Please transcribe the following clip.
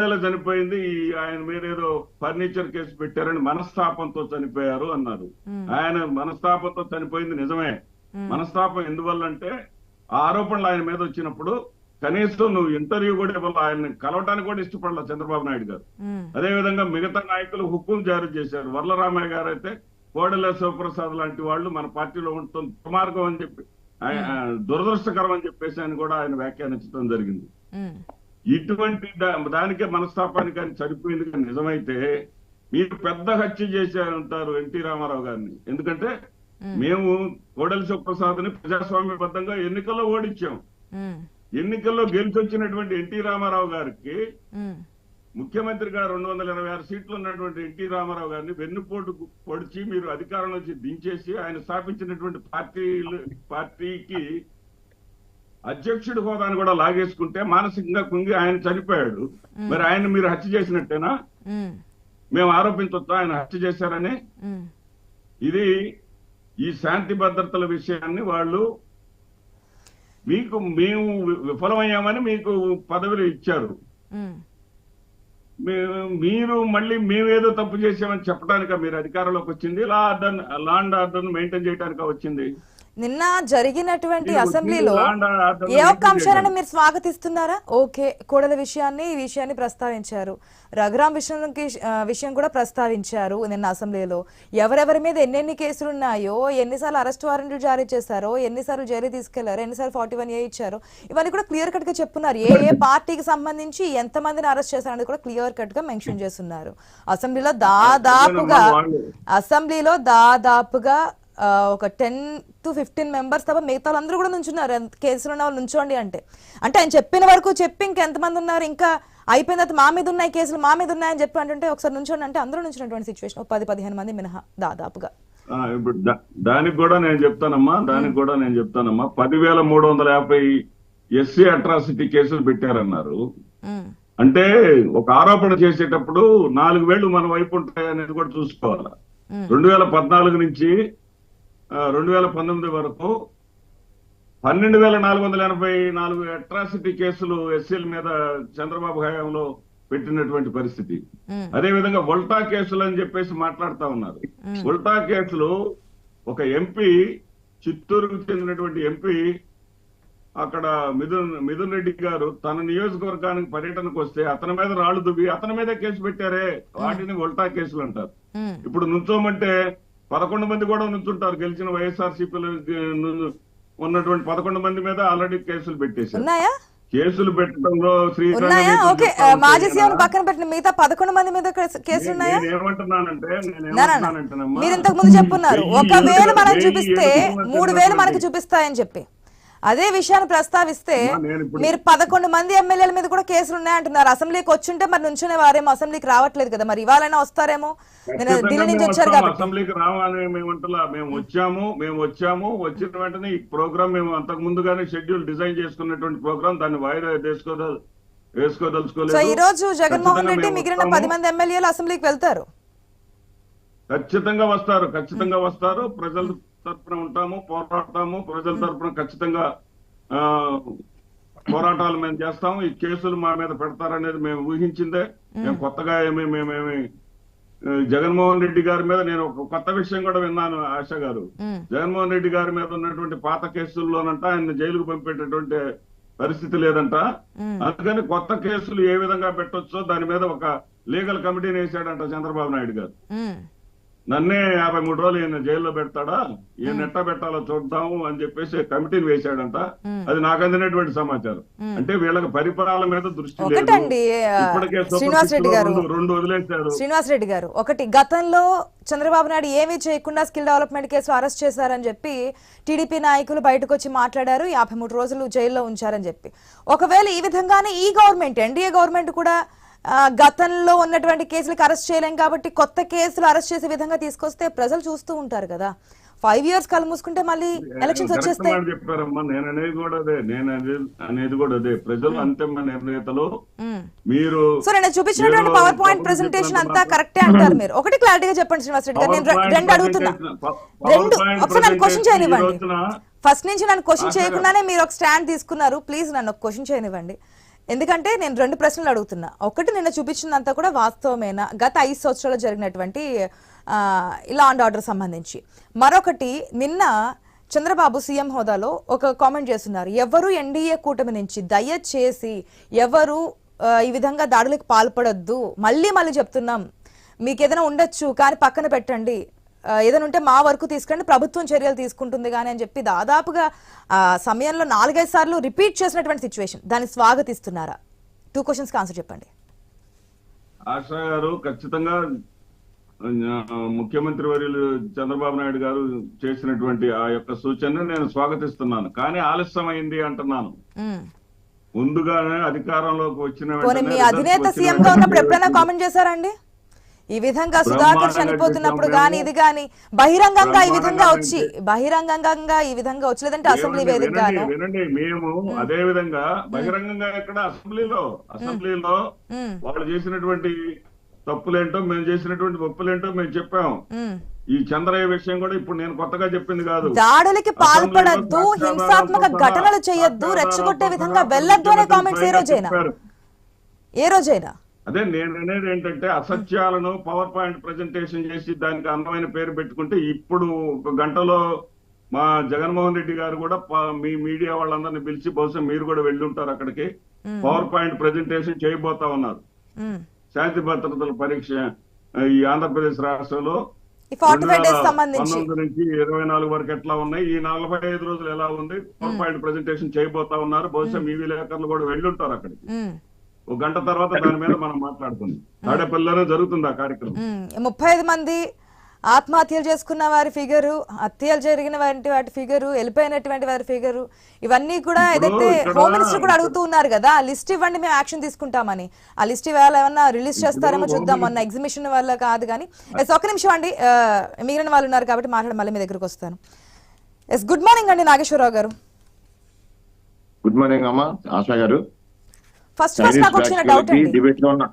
నెల చనిపోయింది ఈ ఆయన మీద ఏదో ఫర్నిచర్ కేసు పెట్టారని మనస్తాపంతో చనిపోయారు అన్నారు. ఆయన మనస్తాపంతో చనిపోయింది నిజమే. మనస్తాపం ఎందువల్ల అంటే ఆ ఆరోపణలు ఆయన మీద వచ్చినప్పుడు కనీసం నువ్వు ఇంటర్వ్యూ కూడా ఇవ్వాలి ఆయన కలవటానికి కూడా ఇష్టపడలే చంద్రబాబు నాయుడు గారు. మ్మ్. అదే విధంగా మిగతా నాయకులు హుకుం జారీ చేశారు. వరలరామయ్య గారు అయితే కోడెల శివప్రసాద్ లాంటి వాళ్ళు మన పార్టీలో ఉంటుంది దుర్మార్గం అని చెప్పి దురదృష్టకరం అని చెప్పేసి ఆయన కూడా ఆయన వ్యాఖ్యానించడం జరిగింది. ఇటువంటి దానికే మనస్తాపానికి ఆయన చనిపోయింది కానీ నిజమైతే మీరు పెద్ద హత్య చేసే ఉంటారు ఎన్టీ రామారావు గారిని ఎందుకంటే మేము కోడెల ని ప్రజాస్వామ్యబద్ధంగా ఎన్నికల్లో ఓడించాం. ఎన్నికల్లో గెలిచొచ్చినటువంటి ఎన్టీ రామారావు గారికి మ్మ్. ముఖ్యమంత్రిగా రెండు వందల ఇరవై ఆరు సీట్లు ఉన్నటువంటి ఎన్టీ రామారావు గారిని వెన్నుపోటు పొడిచి మీరు అధికారం నుంచి దించేసి ఆయన స్థాపించినటువంటి పార్టీ పార్టీకి అధ్యక్షుడి హోదాను కూడా లాగేసుకుంటే మానసికంగా కుంగి ఆయన చనిపోయాడు. మరి ఆయన మీరు హత్య చేసినట్టేనా? మ్మ్. ఆరోపించొచ్చా ఆయన హత్య చేశారని. ఇది ఈ శాంతి భద్రతల విషయాన్ని వాళ్ళు మీకు మేము విఫలమయ్యామని మీకు పదవులు ఇచ్చారు. మీరు మళ్ళీ మేమేదో తప్పు చేసామని చెప్పడానిక మీరు అధికారంలోకి వచ్చింది? Law order law and order maintain చేయడానిక వచ్చింది? నిన్న జరిగినటువంటి అసెంబ్లీలో ఏ ఒక్క అంశాలను. మీరు స్వాగతిస్తున్నారా? ఓకే కోడల విషయాన్ని ఈ విషయాన్ని ప్రస్తావించారు. రఘురాం విషయానికి ఆ, విషయం కూడా ప్రస్తావించారు నిన్న అసెంబ్లీలో. ఎవరెవరి మీద ఎన్నెన్ని కేసులు ఉన్నాయో ఎన్నిసార్లు అరెస్ట్ వారెంట్లు జారీ చేశారో ఎన్నిసార్లు జైలు తీసుకెళ్ళారో ఎన్నిసార్లు ఫార్టీ వన్ ఏ ఇచ్చారో ఇవన్నీ కూడా క్లియర్ కట్గా చెప్పున్నారు. ఏ ఏ పార్టీకి సంబంధించి ఎంతమందిని అరెస్ట్ చేశారనేది కూడా క్లియర్ కట్గా మెన్షన్ చేస్తున్నారు. అసెంబ్లీలో దాదాపుగా అసెంబ్లీలో దాదాపుగా ఒక టెన్ టు ఫిఫ్టీన్ మెంబర్స్ తప్ప మిగతా వాళ్ళందరూ కూడా నుంచున్నారు. కేసులు ఉన్న వాళ్ళు నుంచోండి అంటే. అంటే ఆయన చెప్పిన వరకు చెప్పి ఇంకెంతమంది ఉన్నారు? ఇంకా అయిపోయిన తర్వాత మా మీద ఉన్నాయి కేసులు మా మీద ఉన్నాయని చెప్పి అంటుంటే ఒకసారి నుంచోండి అంటే అందరూ నుంచినటువంటి సిచ్యువేషన్ పది పదిహేను మంది మినహా దాదాపుగా. ఇప్పుడు దానికి కూడా నేను చెప్తానమ్మా దానికి కూడా నేను చెప్తానమ్మా. పదివేల మూడు వందల యాభై ఎస్సీ అట్రాసిటీ కేసులు పెట్టారన్నారు. అంటే ఒక ఆరోపణ చేసేటప్పుడు నాలుగు వేళ్ళు మన వైపు ఉంటాయి అనేది కూడా చూసుకోవాలి. రెండు వేల పద్నాలుగు నుంచి రెండు వేల పంతొమ్మిది వరకు పన్నెండు వేల నాలుగు వందల ఎనభై నాలుగు అట్రాసిటీ కేసులు ఎస్సీల మీద చంద్రబాబు హయాంలో పెట్టినటువంటి పరిస్థితి. అదే విధంగా వల్టా కేసులు అని చెప్పేసి మాట్లాడుతా ఉన్నారు. ఉల్టా కేసులు ఒక ఎంపీ చిత్తూరుకు చెందినటువంటి ఎంపీ అక్కడ మిథున్ మిథున్ రెడ్డి గారు తన నియోజకవర్గానికి పర్యటనకు వస్తే అతని మీద రాళ్ళు దువ్వి అతని మీదే కేసు పెట్టారే. వాటిని ఉల్టా కేసులు అంటారు. ఇప్పుడు నుంచోమంటే పదకొండు మంది కూడా నుంచుంటారు గెలిచిన వైఎస్ఆర్ ఉన్నటువంటి పదకొండు మంది మీద ఆల్రెడీ కేసులు పెట్టేశారు. ఉన్నాయా? కేసులు పెట్టడంలో మాజీ సీఎం పక్కన పెట్టిన మిగతా పదకొండు మంది మీద కేసు- కేసులు ఉన్నాయా మీరు ఇంతకు ముందు చెప్పున్నారు. ఒకవేళ చూపిస్తే మూడు వేలు మనకు చూపిస్తాయని చెప్పి. అదే విషయాన్ని ప్రస్తావిస్తే మీరు పదకొండు మంది ఎమ్మెల్యేల మీద కూడా కేసులు ఉన్నాయంటున్నారు. అసెంబ్లీకి వచ్చుంటే మరి నుంచునే వారేమో అసెంబ్లీకి రావట్లేదు కదా. మరి ఇవాళైనా వస్తారేమో? నేను ఢిల్లీ నుంచి వచ్చారు కాబట్టి. అసెంబ్లీకి రావాలని మేము అంటలా మేము వచ్చాము మేము వచ్చాము. వచ్చిన వెంటనే ఈ ప్రోగ్రామ్ మేము అంతకు ముందుగానే షెడ్యూల్ డిజైన్ చేసుకున్నటువంటి ప్రోగ్రామ్ దాన్ని వాయిదా వేసుకోద సో వేసుకోదలుచుకోలేదు. ఈ రోజు జగన్మోహన్ రెడ్డి మిగిలిన. పది మంది ఎమ్మెల్యేలు అసెంబ్లీకి వెళ్తారు? ఖచ్చితంగా వస్తారు ఖచ్చితంగా వస్తారు. ప్రజల తరపున ఉంటాము పోరాడతాము. ప్రజల తరపున ఖచ్చితంగా పోరాటాలు మేము చేస్తాము. ఈ కేసులు మా మీద పెడతారనేది మేము ఊహించిందే. మేము. కొత్తగా ఏమి మేమేమి జగన్మోహన్ రెడ్డి గారి మీద నేను ఒక కొత్త విషయం కూడా విన్నాను ఆశ గారు. జగన్మోహన్ రెడ్డి గారి మీద ఉన్నటువంటి పాత కేసుల్లోనంట ఆయన జైలుకు పంపేటటువంటి పరిస్థితి లేదంట. అందుకని కొత్త కేసులు ఏ విధంగా పెట్టొచ్చో దాని మీద ఒక లీగల్ కమిటీని వేశాడంట చంద్రబాబు నాయుడు గారు. నన్నే యాభై మూడు రోజులు ఈయన జైల్లో పెడతాడా? ఈయన ఎట్ట పెట్టాలో చూద్దాము అని చెప్పేసి కమిటీని వేశాడంట. అది నాకు అందినటువంటి సమాచారం. అంటే వీళ్ళకి పరిపాలన మీద దృష్టి ఇప్పటికే శ్రీనివాస్ రెడ్డి గారు. రెండు- వదిలేశారు. శ్రీనివాస్ రెడ్డి గారు ఒకటి గతంలో చంద్రబాబు నాయుడు ఏమీ చేయకుండా స్కిల్ డెవలప్మెంట్ కేసులో అరెస్ట్ చేశారని చెప్పి టీడీపీ నాయకులు బయటకు వచ్చి మాట్లాడారు యాభై మూడు రోజులు జైల్లో ఉంచారని చెప్పి. ఒకవేళ ఈ విధంగానే ఈ గవర్నమెంట్ ఎన్డీఏ గవర్నమెంట్ కూడా గతంలో ఉన్నటువంటి కేసులకు అరెస్ట్ చేయలేం కాబట్టి కొత్త కేసులు అరెస్ట్ చేసే విధంగా తీసుకొస్తే ప్రజలు చూస్తూ ఉంటారు కదా. ఫైవ్ ఇయర్స్ కళ్ళు మూసుకుంటే మళ్ళీ ఎలక్షన్స్ వచ్చేస్తాయి చెప్పారమ్మా. నేను అనేది కూడా అదే నేను అనేది కూడా అదే. ప్రజలు అంతిమ నిర్ణేతలు. మీరు సో నేను చూపించినటువంటి పవర్ పాయింట్ చెప్పినంత అంతా కరెక్టే అంటారు మీరు. ఒకటి క్లారిటీగా చెప్పండి శ్రీనివాస్ రెడ్డి గారు. నేను రెండు అడుగుతున్నా. రెండు ఒకసారి నన్ను క్వశ్చన్ చేయనివ్వండి. ఫస్ట్ నుంచి నన్ను క్వశ్చన్. చేయకుండానే మీరు ఒక స్టాండ్ తీసుకున్నారు. ప్లీజ్ నన్ను ఒక క్వశ్చన్ చేయనివ్వండి. ఎందుకంటే నేను రెండు ప్రశ్నలు అడుగుతున్నా. ఒకటి నిన్న చూపించినంత కూడా వాస్తవమేనా? గత ఐదు సంవత్సరాలు జరిగినటువంటి లా అండ్ ఆర్డర్ సంబంధించి. మరొకటి నిన్న చంద్రబాబు సీఎం హోదాలో ఒక కామెంట్ చేస్తున్నారు. ఎవరు ఎన్డీఏ కూటమి నుంచి దయచేసి ఎవరు ఈ విధంగా దాడులకు పాల్పడొద్దు. మళ్ళీ మళ్ళీ చెప్తున్నాం. మీకు ఏదైనా ఉండొచ్చు కానీ పక్కన పెట్టండి. ఏదైనా ఉంటే మా వరకు తీసుకురండి ప్రభుత్వం చర్యలు తీసుకుంటుంది కానీ అని చెప్పి దాదాపుగా ఆ సమయంలో నాలుగైదు సార్లు రిపీట్ చేసినటువంటి సిచ్యువేషన్. దాన్ని స్వాగతిస్తున్నారా? టూ క్వశ్చన్స్కి ఆన్సర్ చెప్పండి. ఆశా గారు ఖచ్చితంగా ముఖ్యమంత్రి వర్యులు చంద్రబాబు నాయుడు గారు చేసినటువంటి ఆ యొక్క సూచనను నేను స్వాగతిస్తున్నాను. కానీ ఆలస్యం అయింది అంటున్నాను. ముందుగానే అధికారంలోకి వచ్చిన మీ అధినేత సీఎం గా ఉన్నప్పుడు వెంటనే ఎప్పుడైనా కామెంట్ చేశారండి ఈ విధంగా సుధాకర్ చనిపోతున్నప్పుడు గానీ. ఇది గాని బహిరంగంగా ఈ విధంగా వచ్చి బహిరంగంగా ఈ విధంగా వచ్చి లేదంటే అసెంబ్లీ వేదిక వినండి మేము అదే విధంగా బహిరంగంగా ఎక్కడ అసెంబ్లీలో అసెంబ్లీలో. వాళ్ళు చేసినటువంటి తప్పులేంటో మేము చేసినటువంటి ఒప్పులేంటో మేము చెప్పాం. ఈ చంద్రయ్య విషయం కూడా ఇప్పుడు నేను కొత్తగా చెప్పింది కాదు దాడులకి పాల్పడద్దు హింసాత్మక ఘటనలు చేయొద్దు రెచ్చగొట్టే విధంగా వెళ్ళొద్దు అనే కామెంట్స్ ఏ రోజైనా. ఏ రోజైనా అదే నేను అనేది ఏంటంటే అసత్యాలను పవర్ పాయింట్ ప్రజెంటేషన్ చేసి దానికి అందమైన పేరు పెట్టుకుంటే ఇప్పుడు ఒక గంటలో మా జగన్మోహన్ రెడ్డి గారు కూడా మీ మీడియా వాళ్ళందరినీ పిలిచి బహుశా మీరు కూడా వెళ్ళి ఉంటారు అక్కడికి పవర్ పాయింట్ ప్రజెంటేషన్ చేయబోతా ఉన్నారు. శాంతి భద్రతల పరీక్ష ఈ ఆంధ్రప్రదేశ్ రాష్ట్రంలో పంతొమ్మిది నుంచి ఇరవై నాలుగు వరకు ఎట్లా ఉన్నాయి? ఈ నలభై ఐదు రోజులు ఎలా ఉంది? పవర్ పాయింట్ ప్రజెంటేషన్ చేయబోతా ఉన్నారు. బహుశా మీ విలేకరులు కూడా వెళ్ళి ఉంటారు అక్కడికి. ఒక గంట తర్వాత దాని మీద మనం మాట్లాడుకుందాం. తాడేపల్లిలోనే జరుగుతుంది ఆ కార్యక్రమం. ముప్పై ఐదు మంది ఆత్మహత్యలు చేసుకున్న వారి ఫిగరు హత్యలు జరిగిన వాటి వాటి ఫిగరు వెళ్ళిపోయినటువంటి వారి ఫిగరు ఇవన్నీ కూడా ఏదైతే హోమ్ మినిస్టర్ కూడా అడుగుతూ ఉన్నారు కదా ఆ లిస్ట్ ఇవ్వండి మేము యాక్షన్ తీసుకుంటామని. ఆ లిస్ట్ ఇవాళ ఏమన్నా రిలీజ్ చేస్తారేమో చూద్దాం మొన్న ఎగ్జిబిషన్ వల్ల కాదు కానీ. ఎస్ ఒక నిమిషం అండి. మిగిలిన వాళ్ళు ఉన్నారు కాబట్టి మాట్లాడి మళ్ళీ మీ దగ్గరకు వస్తాను. ఎస్ గుడ్ మార్నింగ్ అండి నాగేశ్వరరావు గారు. గుడ్ మార్నింగ్ అమ్మా ఆశా గారు. ఫస్ట్ ఫస్ట్ నాకు వచ్చిన డౌట్ అండి. డిబేట్లో ఉన్న